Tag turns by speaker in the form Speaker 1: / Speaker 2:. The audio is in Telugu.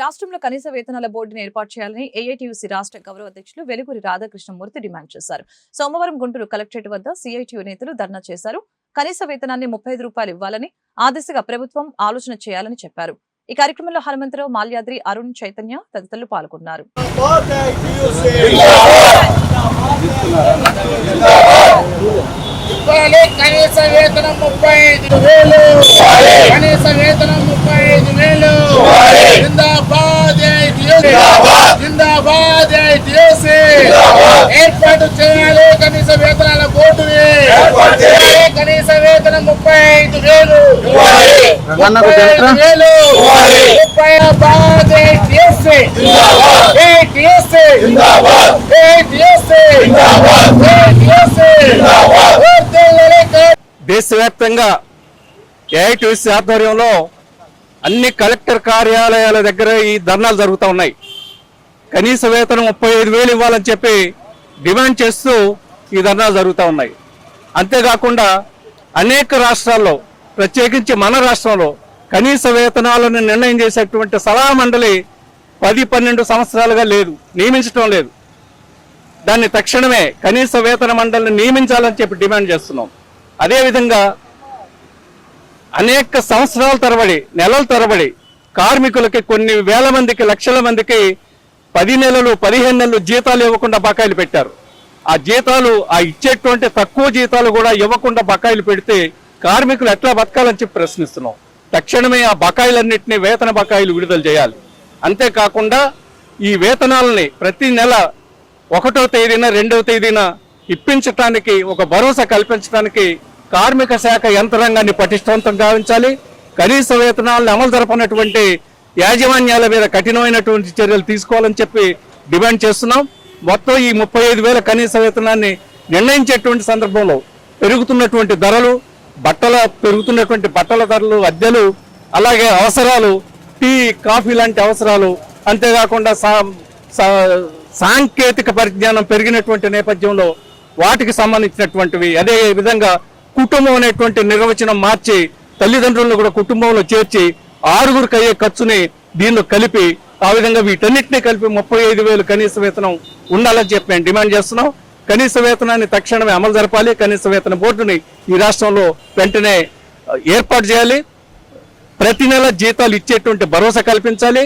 Speaker 1: రాష్ట్రంలో కనీస వేతనాల బోర్డును ఏర్పాటు చేయాలని ఏఐటీయూసీ రాష్ట్ర గౌరవ అధ్యక్షులు వెలుగురి రాధాకృష్ణమూర్తి డిమాండ్ చేశారు. సోమవారం గుంటూరు కలెక్టరేట్ వద్ద సిఐటియు నేతలు ధర్నా చేశారు. కనీస వేతనాన్ని ముప్పై రూపాయలు ఇవ్వాలని ఆ దిశగా ప్రభుత్వం ఆలోచన చేయాలని చెప్పారు. ఈ కార్యక్రమంలో హనుమంతరావు మాల్యాద్రి అరుణ్ చైతన్య తదితరులు పాల్గొన్నారు.
Speaker 2: కనీస వేతనం ముప్పై ఐదు. వేలు కనీస వేతనం ముప్పై ఐదు వేలు జిందాబాద్ ఐటీయూసీ. జిందాబాద్. ఐటీయూసీ. ఏర్పాటు చేయాలి కనీస వేతనాల బోర్డుని. కనీస వేతనం ముప్పై ఐదు వేలు. వేలు. ముప్పై. ఐటీయూసీ. వర్ధిల్లాలి కా-
Speaker 3: దేశవ్యాప్తంగా ఏఐటీసీ ఆధ్వర్యంలో అన్ని కలెక్టర్ కార్యాలయాల దగ్గర ఈ ధర్నాలు జరుగుతూ ఉన్నాయి. కనీస వేతనం ముప్పై ఐదు వేలు ఇవ్వాలని చెప్పి డిమాండ్ చేస్తూ ఈ ధర్నా జరుగుతూ ఉన్నాయి. అంతేకాకుండా అనేక రాష్ట్రాల్లో ప్రత్యేకించి మన రాష్ట్రంలో కనీస వేతనాలను నిర్ణయం చేసేటువంటి సలహా మండలి పది పన్నెండు సంవత్సరాలుగా లేదు నియమించడం లేదు. దాన్ని తక్షణమే కనీస వేతన మండలిని నియమించాలని చెప్పి డిమాండ్ చేస్తున్నాం. అదేవిధంగా అనేక సంవత్సరాల తరబడి నెలల తరబడి కార్మికులకి కొన్ని వేల మందికి లక్షల మందికి పది నెలలు పదిహేను నెలలు జీతాలు ఇవ్వకుండా బకాయిలు పెట్టారు. ఆ జీతాలు ఆ ఇచ్చేటువంటి తక్కువ జీతాలు కూడా ఇవ్వకుండా బకాయిలు పెడితే కార్మికులు ఎట్లా బతకాలని చెప్పి ప్రశ్నిస్తున్నాం. తక్షణమే ఆ బకాయిలన్నింటినీ వేతన బకాయిలు విడుదల చేయాలి. అంతేకాకుండా ఈ వేతనాలని ప్రతి నెల ఒకటో తేదీన రెండవ తేదీన ఇప్పించటానికి ఒక భరోసా కల్పించడానికి కార్మిక శాఖ యంత్రాంగాన్ని పటిష్టవంతం గావించాలి. కనీస వేతనాలను అమలు జరపనటువంటి యాజమాన్యాల మీద కఠినమైనటువంటి చర్యలు తీసుకోవాలని చెప్పి డిమాండ్ చేస్తున్నాం. మొత్తం ఈ ముప్పై ఐదు వేల కనీస వేతనాన్ని నిర్ణయించేటువంటి సందర్భంలో పెరుగుతున్నటువంటి ధరలు బట్టల పెరుగుతున్నటువంటి బట్టల ధరలు అద్దెలు అలాగే అవసరాలు టీ కాఫీ లాంటి అవసరాలు అంతేకాకుండా సా- సాంకేతిక పరిజ్ఞానం పెరిగినటువంటి నేపథ్యంలో వాటికి సంబంధించినటువంటివి అదే విధంగా కుటుంబం అనేటువంటి నిర్వచనం మార్చి తల్లిదండ్రులను కూడా కుటుంబంలో చేర్చి ఆరుగురికి అయ్యే ఖర్చుని దీనిలో కలిపి ఆ విధంగా వీటన్నిటిని కలిపి ముప్పై ఐదు వేలు కనీస వేతనం ఉండాలని చెప్పి మేము డిమాండ్ చేస్తున్నాం. కనీస వేతనాన్ని తక్షణమే అమలు జరపాలి. కనీస వేతన బోర్డుని ఈ రాష్ట్రంలో వెంటనే ఏర్పాటు చేయాలి. ప్రతి నెల జీతాలు ఇచ్చేటువంటి భరోసా కల్పించాలి.